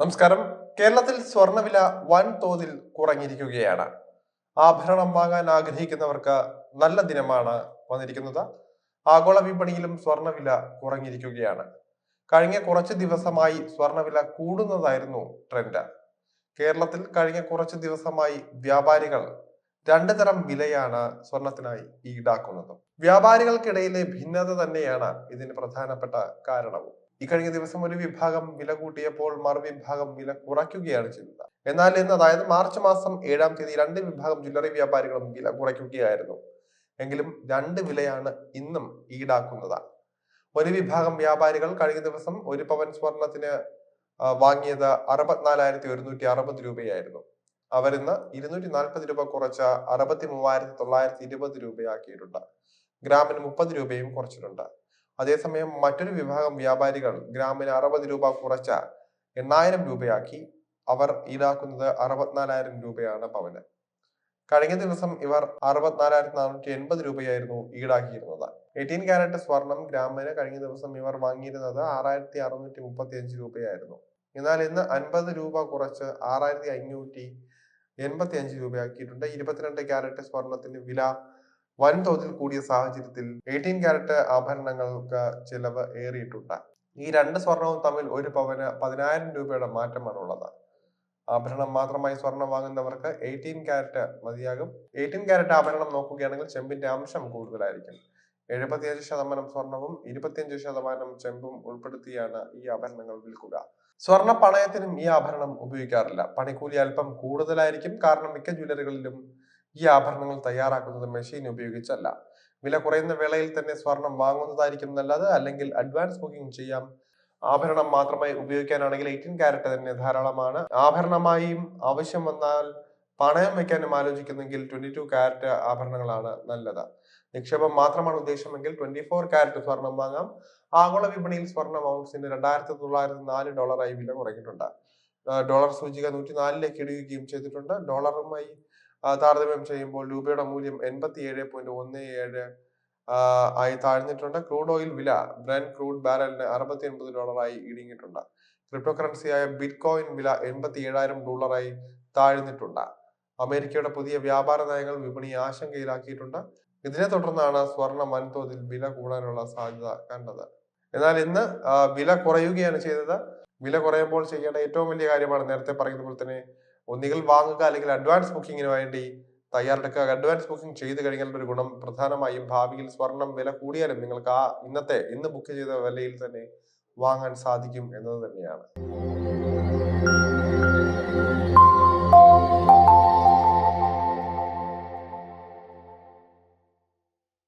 നമസ്കാരം. കേരളത്തിൽ സ്വർണവില വൻതോതിൽ കുറഞ്ഞിരിക്കുകയാണ്. ആഭരണം വാങ്ങാൻ ആഗ്രഹിക്കുന്നവർക്ക് നല്ല ദിനമാണ് വന്നിരിക്കുന്നത്. ആഗോള വിപണിയിലും സ്വർണവില കുറഞ്ഞിരിക്കുകയാണ്. കഴിഞ്ഞ കുറച്ച് ദിവസമായി സ്വർണവില കൂടുന്നതായിരുന്നു ട്രെൻഡ്. കേരളത്തിൽ കഴിഞ്ഞ കുറച്ച് ദിവസമായി വ്യാപാരികൾ രണ്ട് തരം വിലയാണ് സ്വർണത്തിനായി ഈടാക്കുന്നത്. വ്യാപാരികൾക്കിടയിലെ ഭിന്നത തന്നെയാണ് ഇതിന് പ്രധാനപ്പെട്ട കാരണവും. ഇക്കഴിഞ്ഞ ദിവസം ഒരു വിഭാഗം വില കൂട്ടിയപ്പോൾ മറുവിഭാഗം വില കുറയ്ക്കുകയാണ് ചെയ്തത്. എന്നാൽ ഇന്ന് അതായത് മാർച്ച് മാസം ഏഴാം തീയതി രണ്ട് വിഭാഗം ജ്വല്ലറി വ്യാപാരികളും വില കുറയ്ക്കുകയായിരുന്നു. എങ്കിലും രണ്ട് വിലയാണ് ഇന്നും ഈടാക്കുന്നത്. ഒരു വിഭാഗം വ്യാപാരികൾ കഴിഞ്ഞ ദിവസം ഒരു പവൻ സ്വർണത്തിന് വാങ്ങിയത് അറുപത്തിനാലായിരത്തി ഒരുന്നൂറ്റി അറുപത് രൂപയായിരുന്നു. അവരിന്ന് ഇരുന്നൂറ്റി നാൽപ്പത് രൂപ കുറച്ച അറുപത്തി മൂവായിരത്തി തൊള്ളായിരത്തി ഇരുപത് രൂപയാക്കിയിട്ടുണ്ട്. ഗ്രാമിന് മുപ്പത് രൂപയും കുറച്ചിട്ടുണ്ട്. അതേസമയം മറ്റൊരു വിഭാഗം വ്യാപാരികൾ ഗ്രാമിന് അറുപത് രൂപ കുറച്ച എണ്ണായിരം രൂപയാക്കി. അവർ ഈടാക്കുന്നത് അറുപത്തിനാലായിരം രൂപയാണ് പവന്. കഴിഞ്ഞ ദിവസം ഇവർ അറുപത്തിനാലായിരത്തി നാനൂറ്റി എൺപത് രൂപയായിരുന്നു ഈടാക്കിയിരുന്നത്. എയ്റ്റീൻ കാരറ്റ് സ്വർണം ഗ്രാമിന് കഴിഞ്ഞ ദിവസം ഇവർ വാങ്ങിയിരുന്നത് ആറായിരത്തി അറുന്നൂറ്റി മുപ്പത്തി അഞ്ച് രൂപയായിരുന്നു. എന്നാൽ ഇന്ന് അൻപത് രൂപ കുറച്ച് ആറായിരത്തി അഞ്ഞൂറ്റി എൺപത്തി അഞ്ച് രൂപയാക്കിയിട്ടുണ്ട്. ഇരുപത്തിരണ്ട് ക്യാരറ്റ് സ്വർണത്തിന്റെ വില വൻതോതിൽ കൂടിയ സാഹചര്യത്തിൽ എയ്റ്റീൻ ക്യാരറ്റ് ആഭരണങ്ങൾക്ക് ചിലവ് ഏറിയിട്ടുണ്ട്. ഈ രണ്ട് സ്വർണവും തമ്മിൽ ഒരു പവന് പതിനായിരം രൂപയുടെ മാറ്റമാണുള്ളത്. ആഭരണം മാത്രമായി സ്വർണം വാങ്ങുന്നവർക്ക് എയ്റ്റീൻ ക്യാരറ്റ് മതിയാകും. എയ്റ്റീൻ ക്യാരറ്റ് ആഭരണം നോക്കുകയാണെങ്കിൽ ചെമ്പിന്റെ അംശം കൂടുതലായിരിക്കും. എഴുപത്തിയഞ്ച് ശതമാനം സ്വർണവും ഇരുപത്തിയഞ്ച് ശതമാനം ചെമ്പും ഉൾപ്പെടുത്തിയാണ് ഈ ആഭരണങ്ങൾ വിൽക്കുക. സ്വർണ പണയത്തിനും ഈ ആഭരണം ഉപയോഗിക്കാറില്ല. പണിക്കൂലി അല്പം കൂടുതലായിരിക്കും. കാരണം മിക്ക ജ്വല്ലറികളിലും ഈ ആഭരണങ്ങൾ തയ്യാറാക്കുന്നത് മെഷീൻ ഉപയോഗിച്ചല്ല. വില കുറയുന്ന വേളയിൽ തന്നെ സ്വർണം വാങ്ങുന്നതായിരിക്കും നല്ലത്. അല്ലെങ്കിൽ അഡ്വാൻസ് ബുക്കിംഗ് ചെയ്യാം. ആഭരണം മാത്രമായി ഉപയോഗിക്കാനാണെങ്കിൽ എയ്റ്റീൻ ക്യാരറ്റ് തന്നെ ധാരാളമാണ്. ആഭരണമായും ആവശ്യം വന്നാൽ പണയം വെക്കാനും ആലോചിക്കുന്നെങ്കിൽ ട്വന്റി ടു ക്യാരറ്റ് ആഭരണങ്ങളാണ് നല്ലത്. നിക്ഷേപം മാത്രമാണ് ഉദ്ദേശമെങ്കിൽ ട്വന്റി ഫോർ ക്യാരറ്റ് സ്വർണം വാങ്ങാം. ആഗോള വിപണിയിൽ സ്വർണം ഔൺസിന് രണ്ടായിരത്തി തൊള്ളായിരത്തി നാല് ഡോളറായി വില കുറഞ്ഞിട്ടുണ്ട്. ഡോളർ സൂചിക നൂറ്റി നാലിലേക്ക് ഇടിയുകയും ചെയ്തിട്ടുണ്ട് ഡോളറുമായി താരതമ്യം ചെയ്യുമ്പോൾ രൂപയുടെ മൂല്യം എൺപത്തി ഏഴ് പോയിന്റ് ഒന്ന് ഏഴ് ആയി താഴ്ന്നിട്ടുണ്ട്. ക്രൂഡ് ഓയിൽ വില ബ്രാൻഡ് ക്രൂഡ് ബാരലിന് അറുപത്തി ഒൻപത് ഡോളറായി ഇടിഞ്ഞിട്ടുണ്ട് ക്രിപ്റ്റോ കറൻസിയായ ബിറ്റ് കോയിൻ വില എൺപത്തി ഏഴായിരം ഡോളറായി താഴ്ന്നിട്ടുണ്ട്. അമേരിക്കയുടെ പുതിയ വ്യാപാര നയങ്ങൾ വിപണി ആശങ്കയിലാക്കിയിട്ടുണ്ട്. ഇതിനെ തുടർന്നാണ് സ്വർണം വൻതോതിൽ വില കൂടാനുള്ള സാധ്യത കണ്ടത്. എന്നാൽ ഇന്ന് വില കുറയുകയാണ് ചെയ്തത്. വില കുറയുമ്പോൾ ചെയ്യേണ്ട ഏറ്റവും വലിയ കാര്യമാണ് നേരത്തെ പറയുന്ന പോലെ തന്നെ ഒന്നുകിൽ വാങ്ങുക അല്ലെങ്കിൽ അഡ്വാൻസ് ബുക്കിങ്ങിന് വേണ്ടി തയ്യാറെടുക്കുക. അഡ്വാൻസ് ബുക്കിംഗ് ചെയ്തു കഴിഞ്ഞാൽ ഒരു ഗുണം പ്രധാനമായും ഭാവിയിൽ സ്വർണം വില കൂടിയാലും നിങ്ങൾക്ക് ആ ഇന്നത്തെ ഇന്ന് ബുക്ക് ചെയ്ത വിലയിൽ തന്നെ വാങ്ങാൻ സാധിക്കും എന്നത് തന്നെയാണ്.